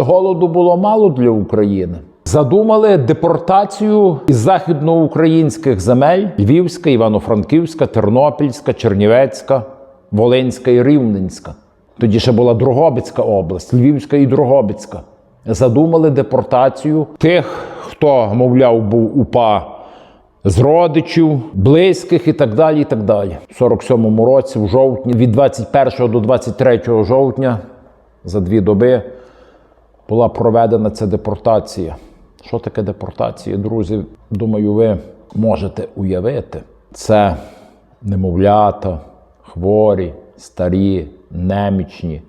Голоду було мало для України. Задумали депортацію із західноукраїнських земель Львівська, Івано-Франківська, Тернопільська, Чернівецька, Волинська і Рівненська. Тоді ще була Дрогобицька область, Львівська і Дрогобицька. Задумали депортацію тих, хто, мовляв, був УПА з родичів, близьких і так далі. і так далі. У 47-му році, в жовтні, від 21 до 23 жовтня, за дві доби, була проведена ця депортація. Що таке депортація, друзі? Думаю, ви можете уявити. Це немовлята, хворі, старі, немічні,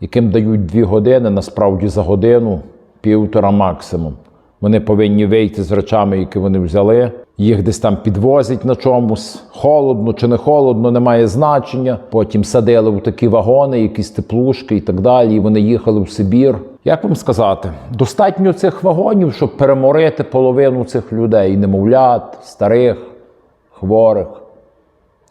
яким дають дві години, насправді за годину, півтора максимум. Вони повинні вийти з речами, які вони взяли. Їх десь там підвозять на чомусь. Холодно чи не холодно, немає значення. Потім садили в такі вагони, якісь теплушки і так далі. І вони їхали в Сибір. Як вам сказати, достатньо цих вагонів, щоб переморити половину цих людей: немовлят, старих, хворих.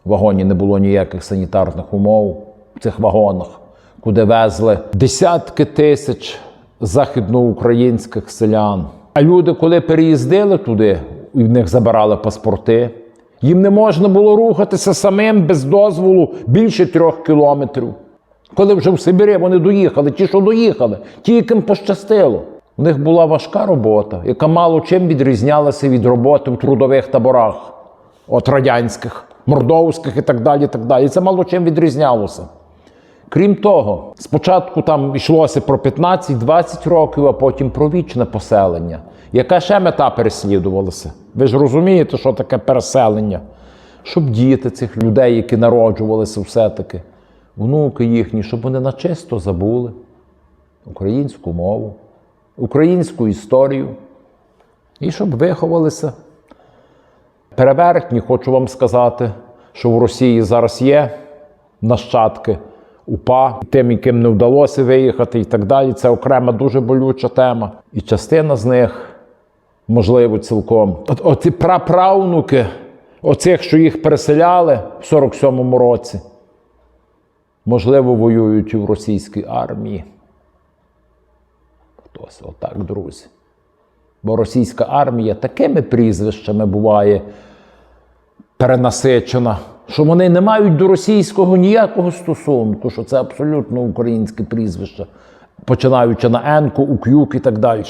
В вагоні не було ніяких санітарних умов в цих вагонах, куди везли десятки тисяч західноукраїнських селян. А люди, коли переїздили туди, і в них забирали паспорти, їм не можна було рухатися самим без дозволу більше трьох кілометрів. Коли вже в Сибірі вони доїхали, ті, що доїхали, ті, яким пощастило. У них була важка робота, яка мало чим відрізнялася від роботи в трудових таборах, от радянських, мордовських і так далі. І так далі. Це мало чим відрізнялося. Крім того, спочатку там йшлося про 15-20 років, а потім про вічне поселення. Яка ще мета переслідувалася? Ви ж розумієте, що таке переселення? Щоб діти цих людей, які народжувалися все-таки, внуки їхні, щоб вони начисто забули українську мову, українську історію, і щоб виховалися. Перевертні, хочу вам сказати, що в Росії зараз є нащадки УПА, тим, яким не вдалося виїхати і так далі. Це окрема дуже болюча тема. І частина з них, можливо, цілком. От, оці праправнуки, оцих, що їх переселяли в 47-му році, можливо, воюють і в російській армії. Хтось отак, друзі. Бо російська армія такими прізвищами буває перенасичена, що вони не мають до російського ніякого стосунку, що це абсолютно українське прізвище, починаючи на Енку, Укюк і так далі.